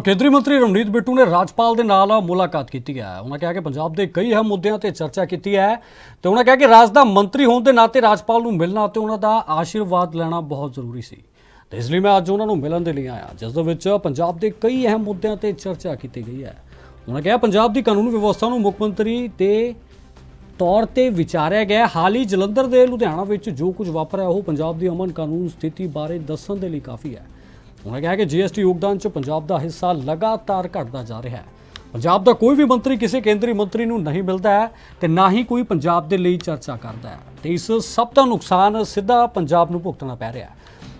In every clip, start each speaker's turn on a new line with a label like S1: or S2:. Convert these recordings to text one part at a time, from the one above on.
S1: ਕੇਂਦਰੀ ਮੰਤਰੀ ਰਮਨੀਤ ਬਿੱਟੂ ਨੇ ਰਾਜਪਾਲ ਦੇ ਨਾਲ ਮੁਲਾਕਾਤ ਕੀਤੀ ਹੈ। ਉਹਨਾਂ ਕਿਹਾ ਕਿ ਪੰਜਾਬ ਦੇ ਕਈ ਅਹਿਮ ਮੁੱਦਿਆਂ ਤੇ ਚਰਚਾ ਕੀਤੀ ਹੈ ਤੇ ਉਹਨਾਂ ਕਿਹਾ ਕਿ ਰਾਜ ਦਾ ਮੰਤਰੀ ਹੋਣ ਦੇ ਨਾਤੇ ਰਾਜਪਾਲ ਨੂੰ ਮਿਲਣਾ ਤੇ ਉਹਨਾਂ ਦਾ ਆਸ਼ੀਰਵਾਦ ਲੈਣਾ ਬਹੁਤ ਜ਼ਰੂਰੀ ਸੀ। ਤੇ ਇਸ ਲਈ ਮੈਂ ਅੱਜ ਉਹਨਾਂ ਨੂੰ ਮਿਲਣ ਦੇ ਲਈ ਆਇਆ, ਜਿਸ ਦੇ ਵਿੱਚ ਪੰਜਾਬ ਦੇ ਕਈ ਅਹਿਮ ਮੁੱਦਿਆਂ ਤੇ ਚਰਚਾ ਕੀਤੀ ਗਈ ਹੈ। ਉਹਨਾਂ ਕਿਹਾ, ਪੰਜਾਬ ਦੀ ਕਾਨੂੰਨ ਵਿਵਸਥਾ ਨੂੰ ਮੁੱਖ ਮੰਤਰੀ ਤੇ ਤੌਰ ਤੇ ਵਿਚਾਰਿਆ ਗਿਆ ਹਾਲ ਹੀ ਜਲੰਧਰ ਦੇ ਲੁਧਿਆਣਾ ਵਿੱਚ ਜੋ ਕੁਝ ਵਾਪਰਿਆ, ਉਹ ਪੰਜਾਬ ਦੀ ਅਮਨ ਕਾਨੂੰਨ ਸਥਿਤੀ ਬਾਰੇ ਦੱਸਣ ਦੇ ਲਈ ਕਾਫੀ ਹੈ। ਉਹਨਾਂ ਕਿਹਾ ਕਿ ਜੀਐਸਟੀ ਯੋਗਦਾਨ 'ਚ ਪੰਜਾਬ ਦਾ ਹਿੱਸਾ ਲਗਾਤਾਰ ਘਟਦਾ ਜਾ ਰਿਹਾ ਹੈ। ਪੰਜਾਬ ਦਾ ਕੋਈ ਵੀ ਮੰਤਰੀ ਕਿਸੇ ਕੇਂਦਰੀ ਮੰਤਰੀ ਨੂੰ ਨਹੀਂ ਮਿਲਦਾ ਹੈ ਤੇ ਨਾ ਹੀ ਕੋਈ ਪੰਜਾਬ ਦੇ ਲਈ ਚਰਚਾ ਕਰਦਾ ਹੈ ਤੇ ਇਸ ਸਭ ਦਾ ਨੁਕਸਾਨ ਸਿੱਧਾ ਪੰਜਾਬ ਨੂੰ ਭੁਗਤਣਾ ਪੈ ਰਿਹਾ ਹੈ।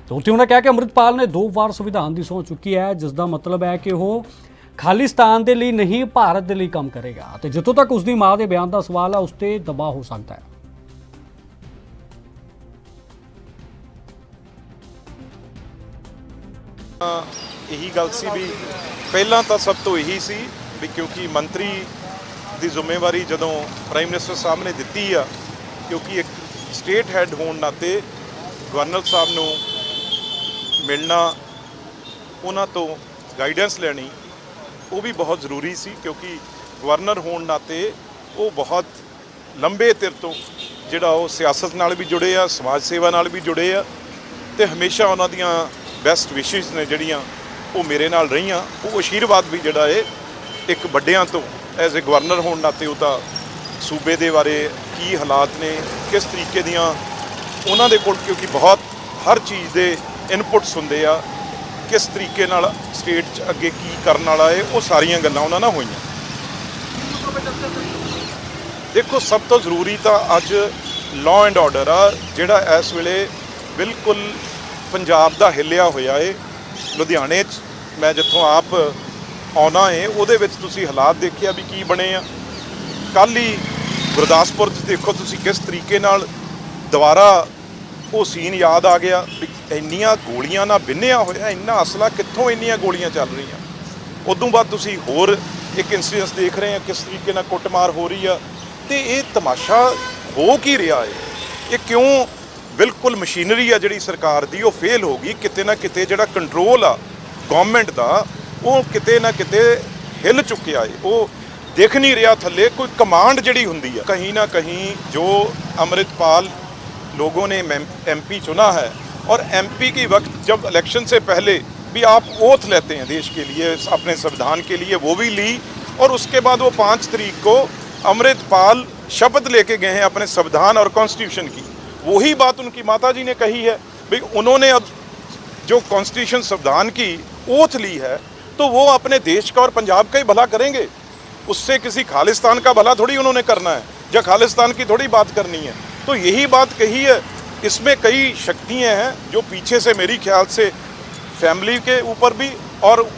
S1: ਤੇ ਉੱਥੇ ਉਹਨਾਂ ਕਿਹਾ ਕਿ ਅੰਮ੍ਰਿਤਪਾਲ ਨੇ ਦੋ ਵਾਰ ਸੰਵਿਧਾਨ ਦੀ ਸਹੁੰ ਚੁੱਕੀ ਹੈ, ਜਿਸ ਦਾ ਮਤਲਬ ਹੈ ਕਿ ਉਹ ਖਾਲਿਸਤਾਨ ਦੇ ਲਈ ਨਹੀਂ, ਭਾਰਤ ਦੇ ਲਈ ਕੰਮ ਕਰੇਗਾ। ਤੇ ਜਿੱਥੋਂ ਤੱਕ ਉਸ ਦੀ ਮਾਂ ਦੇ ਬਿਆਨ ਦਾ ਸਵਾਲ ਹੈ ਉਸ ਤੇ ਦਬਾਅ ਹੋ ਸਕਦਾ ਹੈ।
S2: ਇਹੀ ਗੱਲ ਸੀ ਵੀ ਪਹਿਲਾਂ ਤਾਂ ਸਭ ਤੋਂ ਇਹੀ ਸੀ ਵੀ ਕਿਉਂਕਿ ਮੰਤਰੀ ਦੀ ਜ਼ਿੰਮੇਵਾਰੀ ਜਦੋਂ ਪ੍ਰਾਈਮ ਮਿਨਿਸਟਰ ਸਾਹਿਬ ਨੇ ਦਿੱਤੀ ਆ, ਕਿਉਂਕਿ ਇੱਕ ਸਟੇਟ ਹੈੱਡ ਹੋਣ ਨਾਤੇ ਗਵਰਨਰ ਸਾਹਿਬ ਨੂੰ ਮਿਲਣਾ, ਉਹਨਾਂ ਤੋਂ ਗਾਈਡੈਂਸ ਲੈਣੀ, ਉਹ ਵੀ ਬਹੁਤ ਜ਼ਰੂਰੀ ਸੀ ਕਿਉਂਕਿ ਗਵਰਨਰ ਹੋਣ ਨਾਤੇ ਉਹ ਬਹੁਤ ਲੰਬੇ ਚਿਰ ਤੋਂ ਜਿਹੜਾ ਉਹ ਸਿਆਸਤ ਨਾਲ ਵੀ ਜੁੜੇ ਆ, ਸਮਾਜ ਸੇਵਾ ਨਾਲ ਵੀ ਜੁੜੇ ਆ ਤੇ ਹਮੇਸ਼ਾ ਉਹਨਾਂ ਦੀਆਂ ਬੈਸਟ ਵਿਸ਼ੇਸ ਨੇ ਜਿਹੜੀਆਂ ਉਹ ਮੇਰੇ ਨਾਲ ਰਹੀਆਂ। ਉਹ ਆਸ਼ੀਰਵਾਦ ਵੀ ਜਿਹੜਾ ਏ, ਇੱਕ ਵੱਡਿਆਂ ਤੋਂ ਐਜ਼ ਅ ਗਵਰਨਰ ਹੋਣ ਨਾਤੇ ਉਹ ਤਾਂ ਸੂਬੇ ਦੇ ਬਾਰੇ ਕੀ ਹਾਲਾਤ ਨੇ, ਕਿਸ ਤਰੀਕੇ ਦੀਆਂ ਉਹਨਾਂ ਦੇ ਕੋਲ, ਕਿਉਂਕਿ ਬਹੁਤ ਹਰ ਚੀਜ਼ ਦੇ ਇਨਪੁਟਸ ਹੁੰਦੇ ਆ, ਕਿਸ ਤਰੀਕੇ ਨਾਲ ਸਟੇਟ 'ਚ ਅੱਗੇ ਕੀ ਕਰਨ ਵਾਲਾ ਏ, ਉਹ ਸਾਰੀਆਂ ਗੱਲਾਂ ਉਹਨਾਂ ਨਾਲ ਹੋਈਆਂ। ਦੇਖੋ, ਸਭ ਤੋਂ ਜ਼ਰੂਰੀ ਤਾਂ ਅੱਜ ਲਾਅ ਐਂਡ ਆਰਡਰ ਆ, ਜਿਹੜਾ ਇਸ ਵੇਲੇ ਬਿਲਕੁਲ ਪੰਜਾਬ ਦਾ ਹਿੱਲਿਆ ਹੋਇਆ ਏ, ਲੁਧਿਆਣੇ 'ਚ ਮੈਂ ਜਿੱਥੋਂ ਆਪ ਆਉਣਾ ਏ, ਉਹਦੇ ਵਿੱਚ ਤੁਸੀਂ ਹਾਲਾਤ ਦੇਖਿਆ ਵੀ ਕੀ ਬਣੇ ਆ। ਕੱਲ ਹੀ ਗੁਰਦਾਸਪੁਰ 'ਚ ਦੇਖੋ ਤੁਸੀਂ ਕਿਸ ਤਰੀਕੇ ਨਾਲ ਦੁਬਾਰਾ ਉਹ ਸੀਨ ਯਾਦ ਆ ਗਿਆ ਵੀ ਇੰਨੀਆਂ ਗੋਲੀਆਂ ਨਾਲ ਬਿੰਨਿਆ ਹੋਇਆ, ਇੰਨਾ ਅਸਲਾ ਕਿੱਥੋਂ ਇੰਨੀਆਂ ਗੋਲੀਆਂ ਚੱਲ ਰਹੀਆਂ। ਉਦੋਂ ਬਾਅਦ ਤੁਸੀਂ ਹੋਰ ਇੱਕ ਇਨਸੀਡੈਂਸ ਦੇਖ ਰਹੇ ਆ, ਕਿਸ ਤਰੀਕੇ ਨਾਲ ਕੁੱਟਮਾਰ ਹੋ ਰਹੀ ਆ। ਤੇ ਇਹ ਤਮਾਸ਼ਾ ਹੋ ਕੀ ਰਿਹਾ ਹੈ ਇਹ ਕਿਉਂ ਬਿਲਕੁਲ ਮਸ਼ੀਨਰੀ ਆ ਜਿਹੜੀ ਸਰਕਾਰ ਦੀ ਉਹ ਫੇਲ ਹੋ ਗਈ ਕਿਤੇ ਨਾ ਕਿਤੇ ਜਿਹੜਾ ਕੰਟਰੋਲ ਆ ਗਵਰਨਮੈਂਟ ਦਾ ਉਹ ਕਿਤੇ ਨਾ ਕਿਤੇ ਹਿੱਲ ਚੁੱਕਿਆ ਏ ਉਹ ਦੇਖ ਨਹੀਂ ਰਿਹਾ ਥੱਲੇ ਕੋਈ ਕਮਾਂਡ ਜਿਹੜੀ ਹੁੰਦੀ ਆ ਕਹੀਂ ਨਾ ਕਹੀਂ ਜੋ ਅਮਰਿਤਪਾਲ ਲੋਗों ने एमपी चुना है और एमपी की वक्त जब इलेक्शन से पहले भी आप ओथ लेते हैं देश के लिए अपने संविधान के लिए वो भी ली और उसके बाद वो पाँच तरीक को अमृतपाल शपथ लेके गए हैं अपने संविधान और कॉन्स्टिट्यूशन की वही बात उनकी माता जी ने कही है, भाई उन्होंने अब जो कॉन्स्टिट्यूशन संविधान की ओथ ली है तो वो अपने देश का और पंजाब का ही भला करेंगे। उससे किसी खालिस्तान का भला थोड़ी उन्होंने करना है, या खालिस्तान की थोड़ी बात करनी है। तो यही बात कही है, इसमें कई शक्तियाँ हैं, जो पीछे से मेरी ख्याल से फैमिली के ऊपर भी और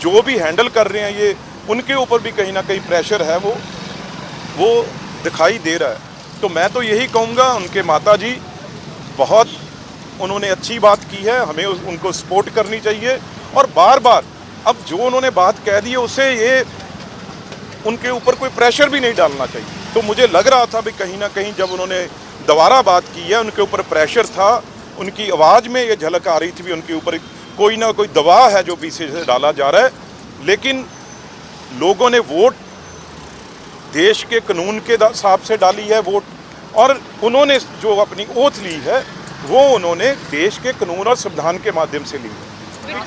S2: जो भी हैंडल कर रहे हैं ये, उनके ऊपर भी कहीं ना कहीं प्रेशर है वो वो दिखाई दे रहा है। तो मैं तो यही कहूँगा, उनके माता जी बहुत उन्होंने अच्छी बात की है, हमें उनको सपोर्ट करनी चाहिए। और बार बार अब जो उन्होंने बात कह दी है उसे ये, उनके ऊपर कोई प्रेशर भी नहीं डालना चाहिए। तो मुझे लग रहा था भी कहीं ना कहीं जब उन्होंने दोबारा बात की है, उनके ऊपर प्रेशर था, उनकी आवाज़ में ये झलक आ रही थी भी, उनके ऊपर कोई ना कोई दबाव है जो पीछे से डाला जा रहा है। लेकिन लोगों ने वोट देश के कानून के दा- हिसाब से डाली है वोट और उन्होंने जो अपनी ओथ ली है वो उन्होंने देश के कानून और संविधान के माध्यम से ली है